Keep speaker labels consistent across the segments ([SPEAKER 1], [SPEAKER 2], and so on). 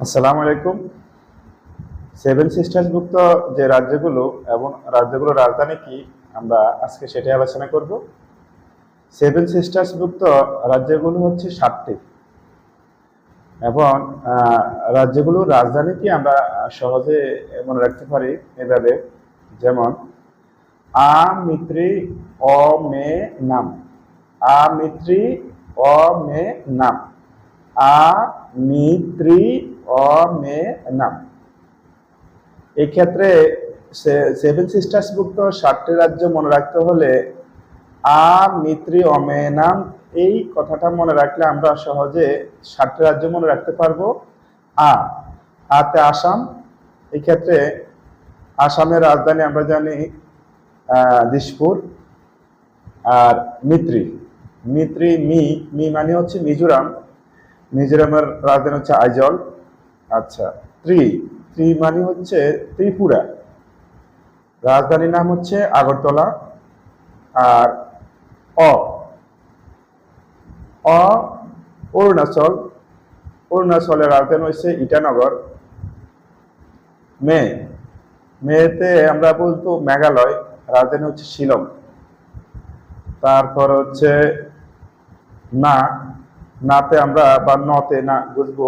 [SPEAKER 1] আসসালামু আলাইকুম। সেভেন সিস্টার্সভুক্ত যে রাজ্যগুলো এবং রাজ্যগুলোর রাজধানী কি, আমরা আজকে সেটাই আলোচনা করব। সেভেন সিস্টার্সভুক্ত রাজ্যগুলো হচ্ছে সাতটি। এবং রাজ্যগুলোর রাজধানী কি আমরা সহজে মনে রাখতে পারি এভাবে, যেমন আ মিত্রি অ মে নাম। আ মিত্রি অ মে নাম। আ মিত্রি অ, মে নাম এক্ষেত্রে সেভেন সিস্টার্স ভুক্ত সাতটি রাজ্য মনে রাখতে হলে আ, মিত্রি অমে নাম, এই কথাটা মনে রাখলে আমরা সহজে সাতটি রাজ্য মনে রাখতে পারব। আ, আতে আসাম। এই ক্ষেত্রে আসামের রাজধানী আমরা জানি দিসপুর। আর মিত্রি মিত্রি, মি মি মানে হচ্ছে মিজোরাম। মিজোরামের রাজধানী হচ্ছে আইজল। আচ্ছা ত্রি ত্রি মানে হচ্ছে ত্রিপুরা। রাজধানীর নাম হচ্ছে আগরতলা আর অ। অ, অরুণাচল। অরুণাচলের রাজধানী হচ্ছে ইটানগর। মে, মেতে আমরা বলতো মেঘালয়, রাজধানী হচ্ছে শিলং। তারপর হচ্ছে না, নাতে আমরা বা নতে না বুঝব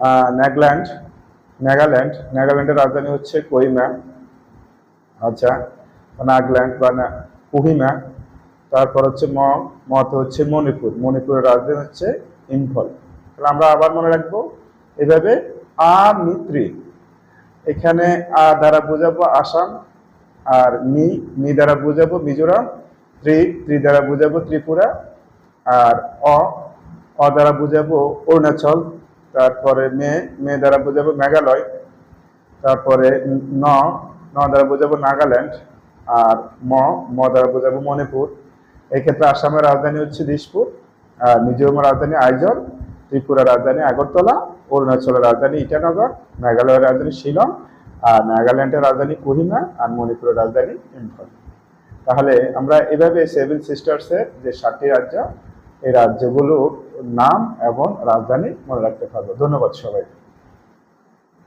[SPEAKER 1] আহ, নাগাল্যান্ড নাগাল্যান্ড নাগাল্যান্ডের রাজধানী হচ্ছে কোহিমা আচ্ছা নাগাল্যান্ড বা কোহিমা তারপর হচ্ছে ম মতে হচ্ছে মণিপুর। মণিপুরের রাজধানী হচ্ছে ইম্ফল তাহলে আমরা আবার মনে রাখব এভাবে আ মিত্রি এখানে আ দ্বারা বোঝাবো আসাম আর মি মি দ্বারা বোঝাবো মিজোরাম ত্রি ত্রি দ্বারা বোঝাবো ত্রিপুরা আর অ অ দ্বারা বোঝাবো অরুণাচল। তারপরে মে মে দ্বারা বোঝাবো মেঘালয়, তারপরে ন ন দ্বারা বোঝাবো নাগাল্যান্ড, আর ম ম দ্বারা বোঝাবো মণিপুর। এক্ষেত্রে আসামের রাজধানী হচ্ছে দিসপুর, আর মিজোরামের রাজধানী আইজল, ত্রিপুরার রাজধানী আগরতলা, অরুণাচলের রাজধানী ইটানগর, মেঘালয়ের রাজধানী শিলং, আর নাগাল্যান্ডের রাজধানী কোহিমা, আর মণিপুরের রাজধানী ইম্ফল। তাহলে আমরা এভাবে সেভেন সিস্টার্সের যে সাতটি রাজ্য, এই রাজ্যগুলোর নাম এবং রাজধানী মনে রাখতে পারব। ধন্যবাদ সবাই